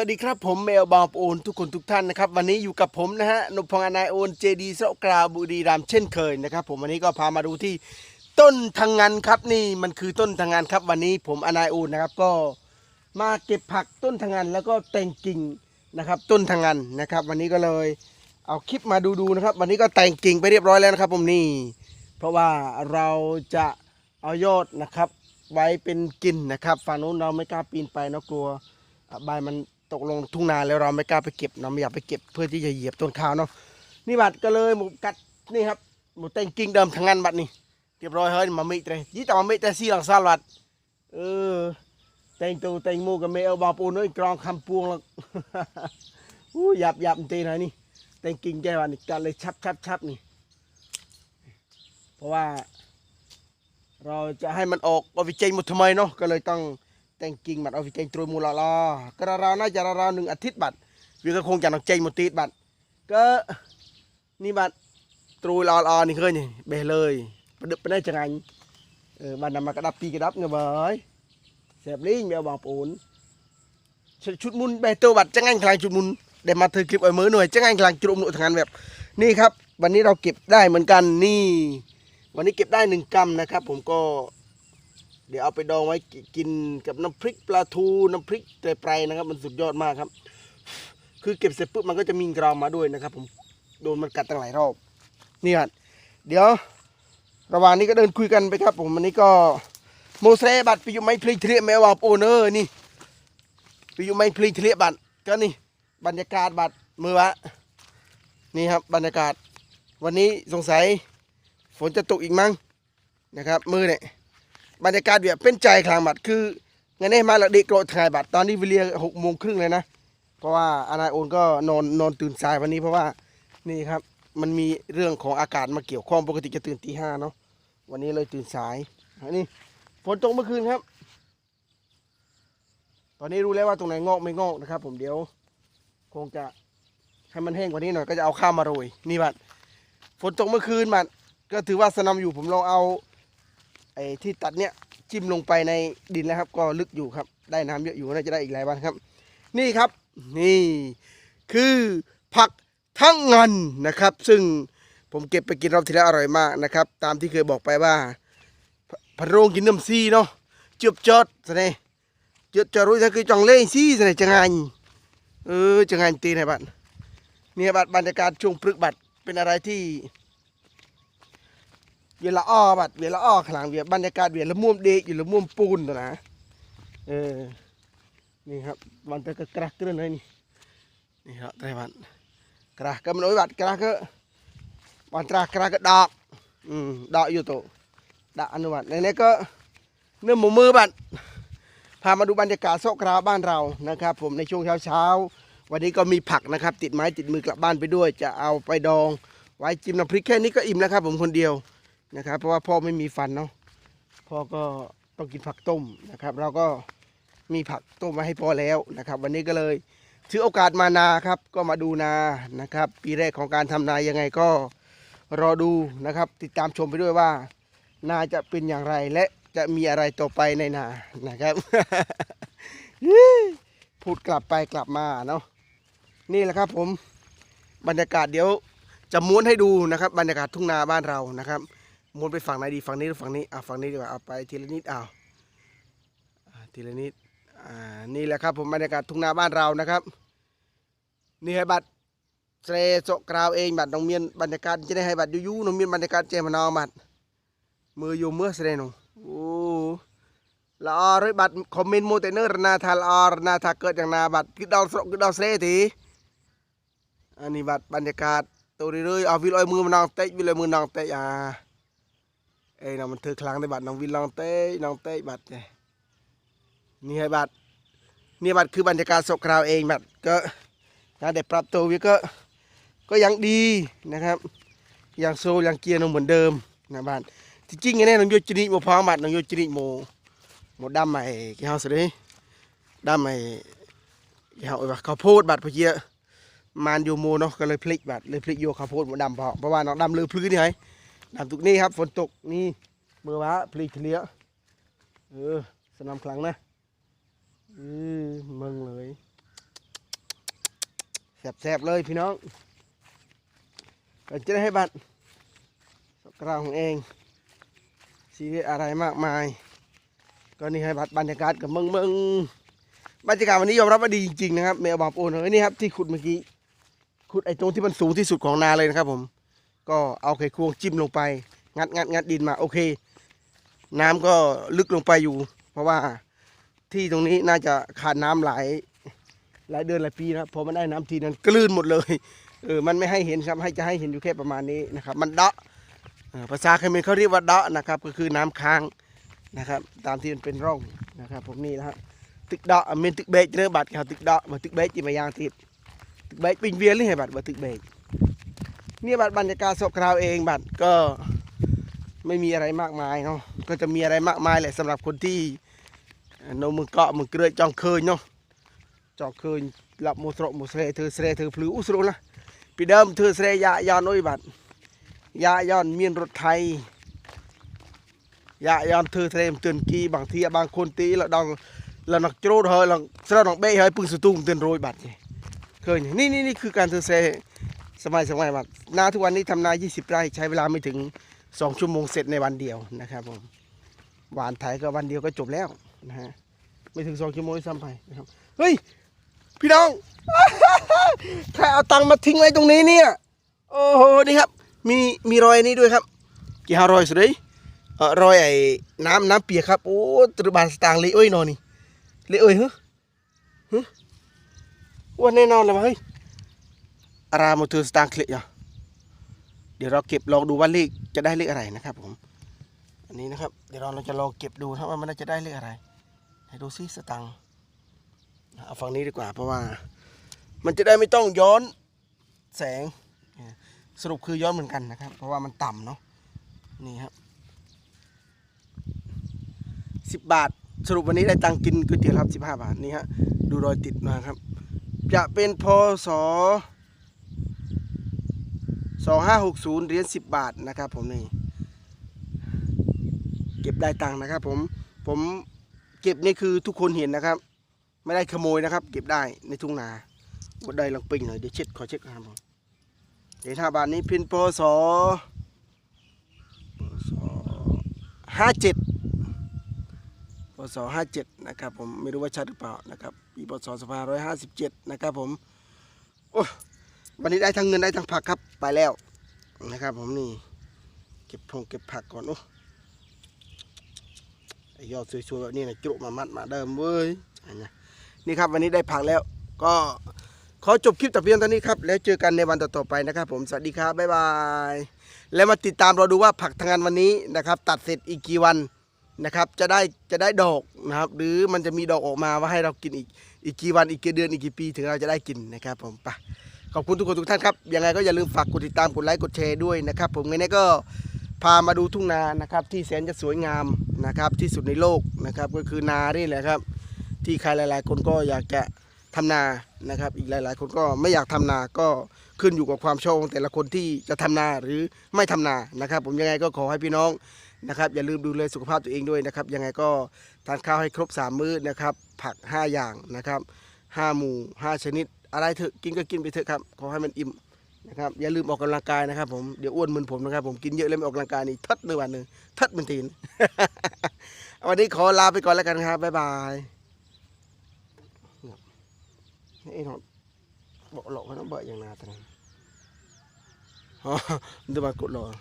วัสดีครับผมเมลบางปะโอนทุกคนทุกท่านนะครับ วันนี้อยู่กับผมนะฮะนพพงษ์อนายโอนเจดีสระกราบุรีรัมเช่นเคยนะครับ ผมวันนี้ก็พามาดูที่ต้นทางงานครับนี่มันคือต้นทางงานครับ วันนี้ผมอนายโอนนะครับ ก็มาเก็บผักต้นทางงานแล้วก็แต่งกิ่งนะครับ ต้นทางงานนะครับ วันนี้ก็เลยเอาคลิปมาดูดูนะครับ วันนี้ก็แต่งกิ่งไปเรียบร้อยแล้วนะครับ ผมนี่ เพราะว่าเราจะเอายอดนะครับ ไว้เป็นกินนะครับฝั่งนู้นเราไม่กล้าปีนไปเนาะกลัวใบมัน ตกลงทุ่งนาแล้วเราไม่กล้าไปเก็บเราไม่อยากไปเก็บเพื่อที่จะเหยียบต้นข้าวเนาะนี่บัดก็เลยหมูกัดนี่ครับหมูแตงกิ่งเดิมทางงานบัดนี่เรียบร้อยเฮ้ยมาไม่เตะยี่ต่อมาไม่แต่สี่หลังซาลัดเออแตงตัวแตงมูกับเมเอาบาปูน้อยกรองคำปวงแล้วอู้หยับหยับตีหนนี่แตงกิ่งแกวันนี่กันเลยชับชับชับนี่ เพราะว่า เราจะให้มันออกออกวิจัยหมดทำไมเนาะก็เลยต้อง แต่งกิ่งบัดเอาวิจัยตรวยมูลลอก็ราวๆน่าจะราวๆหนึ่งอาทิตย์บัดวิก็คงจะต้องใจหมดติดบัดก็นี่บัดตรวยลอลอนี่เคยนี่เบเลยประดึบไปได้จังไงเออบัดนำมากระดับปีกระดับเงยเบยเสียบลิงเบลบางปูนชุดมุนเบตัวบัดจังไงกลางชุดมุนเดี๋ยวมาเธอคลิปเอามือหน่วยจังไงกลางจุดมหน่วยทางานแบบนี่ครับ วันนี้เราเก็บได้เหมือนกันนี่ วันนี้เก็บได้หนึ่งกรัมนะครับ ผมก็ เดี๋ยวเอาไปดองไว้กินกับน้ำพริกปลาทูน้ำพริกไตรไพรนะครับมันสุดยอดมากครับ คือเก็บเสร็จปุ๊บมันก็จะมีกราวมาด้วยนะครับ ผมโดนมันกัดตั้งหลายรอบนี่ครับเดี๋ยว ระหว่างนี้ก็เดินคุยกันไปครับ ผมวันนี้ก็โมเสบัตรไปอยู่ไม่พลีเทลียแมวว่าโอเนอร์นี่ไปอยู่ไม่พลีเทลียบัตรก็นี่ บรรยากาศบัตรมือวะนี่ครับบรรยากาศ วันนี้สงสัยฝนจะตกอีกมั้งนะครับ มือเนี่ย บรรยากาศแบบเป็นใจคลางบัดคือไงเนี่ยมาละเด็กโกรธถ่ายบัดตอนนี้เวลาหกโมงครึ่งเลยนะ เพราะว่าอนายโอนก็นอนนอนตื่นสายวันนี้เพราะว่านี่ครับมันมีเรื่องของอากาศมาเกี่ยวข้องปกติจะตื่นตีห้าเนาะวันนี้เลยตื่นสายอันนี้ฝนตกเมื่อคืนครับ ตอนนี้รู้แล้วว่าตรงไหนงอกไม่งอกนะครับ ผมเดี๋ยว คงจะให้มันแห้งกว่านี้หน่อยก็จะเอาข้าวมาโรยนี่บัดฝนตกเมื่อคืนบัดก็ถือว่าสนำอยู่ผมลองเอา ไอ้ที่ตัดเนี่ยจิ้มลงไปในดินแล้วครับ ก็ลึกอยู่ครับ ได้น้ำเยอะอยู่น่าจะได้อีกหลายวันครับ นี่ครับนี่คือผักทั้งเงินนะครับ ซึ่งผมเก็บไปกินรอบที่แล้วอร่อยมากนะครับ ตามที่เคยบอกไปว่าพพะโรงกินน้ำซีเนาะเจือบจอดสเนี่เจือบจอดรู้ถ้าคือจองเล่ซีสเนี่ยจะไงเออจะไงตีไหนบัดเนี่ยบัดบรรยากาศช่วงพฤกษ์บัดเป็นอะไรที่ เวลาอ้อบัดเวลาอ้อขลังเวียบรรยากาศเวียละม่วมเดอยู่ละม่วมปูนตัวนะเออนี่ครับวันตะกะกระกระเลยนี่นี่ครับไต้หวันกระก็มันโอ้ยบัดกระก็วันตรากระก็ดอกอืมดอกอยู่โตดอกอนุวัตในนี้ก็เนื้อหมูมือบัดพามาดูบรรยากาศโซกราบ้านเรานะครับ ผมในช่วงเช้าเช้าวันนี้ก็มีผักนะครับ ติดไม้ติดมือกลับบ้านไปด้วย จะเอาไปดอง ไว้จิ้มน้ำพริกแค่นี้ก็อิ่มแล้วครับผมคนเดียว นะครับ เพราะว่าพ่อไม่มีฟันเนาะพ่อก็ต้องกินผักต้มนะครับ เราก็มีผักต้มไว้ให้พ่อแล้วนะครับ วันนี้ก็เลยถือโอกาสมานาครับ ก็มาดูนานะครับ ปีแรกของการทำนายังไงก็รอดูนะครับ ติดตามชมไปด้วยว่า นาจะเป็นอย่างไรและจะมีอะไรต่อไปในนานะครับพูดกลับไปกลับมาเนาะนี่แหละครับผมบรรยากาศเดี๋ยวจะม้วนให้ดูนะครับ บรรยากาศทุ่งนาบ้านเรานะครับ ม้วนไปฝั่งไหนดีฝั่งนี้หรือฝั่งนี้อ่าฝั่งนี้ดีกว่าเอาไปทีละนิดเอาทีละนิดอ่านี่แหละครับผมบรรยากาศทุ่งนาบ้านเรานะครับ นี่ให้บัตรเสรโซกราวเองบัตรน้องเมียนบรรยากาศจะได้ให้บัตรยูยูน้องเมียนบรรยากาศเจมานาวบัตรมืออยู่เมื่อเสรนองโอ้ละออเลยบัตรคอมเมนต์โมเตเนอร์นาทาลออนาทาเกิดอย่างนาบัตรกิดดอลกกิดดอลเสรทีอันนี้บัตรบรรยากาศตัวเรื่อยๆเอาวิลอยมือมันนองเตะวิลอยมือนองเตะอ่า เอ้ยน้องมันเธอคลังในบัตรน้องวิลลองเตะน้องเตะบัตรเนี่ยนี่ให้บัตรนี่บัตรคือบรรยากาศสกคราวเองบัตรก็การได้ปรับตัววิก็ก็ยังดีนะครับยังโซยังเกียร์น้องเหมือนเดิมนะบัตรที่จริงไงเนี่ยน้องโยจินิโมพองบัตรน้องโยจินิโมโมดำใหม่กี่เฮาสิเด้ดำใหม่กี่เฮาแบบข้าวโพดบัตรพอเยอะมานโยโมเนาะก็เลยพลิกแบบเลยพลิกโยข้าวโพดหมดดำพอเพราะว่าน้องดำลือพื้นนี่ไง ดำตกนี่ครับ ฝนตกนี่เมื่อวะพลิกเลี้ยเออสนามคลังนะเออเมืองเลยแซ่บๆเลยพี่น้องก็จะได้ให้บัตรสกราวของเองชีวิตอะไรมากมาย ก็นี่ให้บัตรบรรยากาศกับเมืองเมืองบรรยากาศวันนี้ยอมรับว่าดีจริงๆนะครับเมลบาโอนเอ้ยนี่ครับที่ขุดเมื่อกี้ขุดไอ้ตรงที่มันสูงที่สุดของนาเลยนะครับผม ก็เอาไขควงจิ้มลงไป งัดงัดงัดดินมาโอเค น้ำก็ลึกลงไปอยู่ เพราะว่าที่ตรงนี้น่าจะขาดน้ำหลายหลายเดือนหลายปีนะพอมันได้น้ำทีนั้นกลืนหมดเลยเออมันไม่ให้เห็นครับให้จะให้เห็นอยู่แค่ประมาณนี้นะครับ มันเดาะภาษาเขมรเขาเรียกว่าเดาะนะครับ ก็คือน้ำค้างนะครับ ตามที่มันเป็นร่องนะครับผมนี่นะฮะตึกเดาะเมนตึกเบจเนื้อบัตรเขาตึกเดาะมาตึกเบจจีมายางติดตึกเบจปิงเวียนหรือไงบัตรมาตึกเบจ นี่บัตรบรรยากาศสพคราวเองบัตรก็ไม่มีอะไรมากมายเนาะก็จะมีอะไรมากมายแหละสำหรับคนที่นมือเกาะมือเกลือจองเคยเนาะจองเคยหลับมุสระมุสเรเธอเสรเธอพลืออุสรุนะปีเดิมเธอเสรยายอนอุยบัตรยายอนเมียนรถไทยยายอนเธอเสรมเตือนกีบางทีบางคนตีเราดองเราหนักโจดเฮยเราสระหนักเบ้เฮ้ยปึงสตุ้งเตือนโรยบัตรเคยนี่นี่นี่คือการเธอเสร มัยสมัยបាទนาทุกวันนี้ทำนา 20 ไร่ใช้เวลาไม่ถึง 2 ชั่วโมงเสร็จในวันเดียวนะครับผมหวานไถก็วันเดียวก็จบแล้วนะฮะไม่ถึง 2 ชั่วโมงซ้ำไปนะครับเฮ้ยพี่น้องใครเอาตังค์มาทิ้งไว้ตรงนี้เนี่ยโอ้โหนี่ครับ มีมีรอยนี้ด้วยครับ กี่ห้ารอยสุดเลยเออรอยไอ้น้ำน้ำเปียกครับโอ้ตรบานสตางค์เลยเอ้ยนอนนี่เลยเอ้ยฮะฮะว่าแน่นอนเลยวะเฮ้ยารามอเตอร์สตางค์เคลียร์เดี๋ยวเราเก็บลองดูว่าเลขจะได้เลขอะไรนะครับผม อันนี้นะครับ เดี๋ยวเราจะลองเก็บดูนะครับว่ามันจะได้เลขอะไรให้ดูซิสตางค์เอาฝั่งนี้ดีกว่าเพราะว่า มันจะได้ไม่ต้องย้อนแสง สรุปคือย้อนเหมือนกันนะครับ เพราะว่ามันต่ำเนาะนี่ครับสิบบาทสรุปวันนี้ได้ตังค์กินก๋วยเตี๋ยวครับสิบห้าบาทนี่ฮะดูรอยติดมาครับ จะเป็นพศ สองห้าหกศูนย์เหรียญสิบบาทนะครับผมนี่เก็บได้ตังค์นะครับผมผมเก็บนี่คือทุกคนเห็นนะครับ ไม่ได้ขโมยนะครับ เก็บได้ในทุ่งนาบดได้ลองปิงหน่อยเดี๋ยวเช็ดขอเช็ดครับผมเหรียญห้าบาทนี้พินปศปศห้าเจ็ดปศห้าเจ็ดนะครับผมไม่รู้ว่าชัดหรือเปล่านะครับปีปศสองพันร้อยห้าสิบเจ็ดนะครับผมโอ้ วันนี้ได้ทั้งเงินได้ทั้งผักครับไปแล้วนะครับ ผมนี่ เก็บพงเก็บผักก่อนโอ้ไอ้ยอดสวยๆแบบนี้นะจุมามัดมาเดิมเว้ยน,นี่ครับวันนี้ได้ผักแล้ว ก็ขอจบคลิปแต่เพียงเท่านี้ครับแล้วเจอกันในวันต่อๆไปนะครับ ผมสวัสดีครับบ๊ายบายแล้วมาติดตามเราดูว่าผักทางงานวันนี้นะครับ ตัดเสร็จอีกกี่วันนะครับ จะได้จะได้ดอกนะครับ หรือมันจะมีดอกออกมาว่าให้เรากินอีกอีกกี่วันอีกกี่เดือนอีกกี่ปีถึงเราจะได้กินนะครับ ผมไป ขอบคุณทุกคนทุกท่านครับ ยังไงก็อย่าลืมฝากกดติดตามกดไลค์กดแชร์ด้วยนะครับ ผมงั้นก็พามาดูทุ่งนานะครับ ที่แสนจะสวยงามนะครับ ที่สุดในโลกนะครับ ก็คือนานี่แหละครับ ที่ใครหลาย ๆ คนก็อยากจะทำนานะครับ อีกหลาย ๆ คนก็ไม่อยากทำนาก็ขึ้นอยู่กับความชอบของแต่ละคนที่จะทำนาหรือไม่ทำนานะครับ ผมยังไงก็ขอให้พี่น้องนะครับ อย่าลืมดูแลสุขภาพตัวเองด้วยนะครับ ยังไงก็ทานข้าวให้ครบสามมื้อนะครับ ผัก 5 อย่างนะครับห้าหมู่ห้าชนิด อะไรเถอะกินก็กินไปเถอะครับขอให้มันอิ่มนะครับอย่าลืมออกกำลังกายนะครับผมเดี๋ยวอ้วนเหมือนผมนะครับ ผมกินเยอะเลยไม่ออกกำลังกายนี่ทัดเลยวันหนึ่งทัดเป็นตีนวันนี้ขอลาไปก่อนแล้วกันครับบ๊ายบายไอ้หนอนบอกหลอกให้น้องเบะอย่างนาตอนนั้นอ๋อมันจะมากดหลอก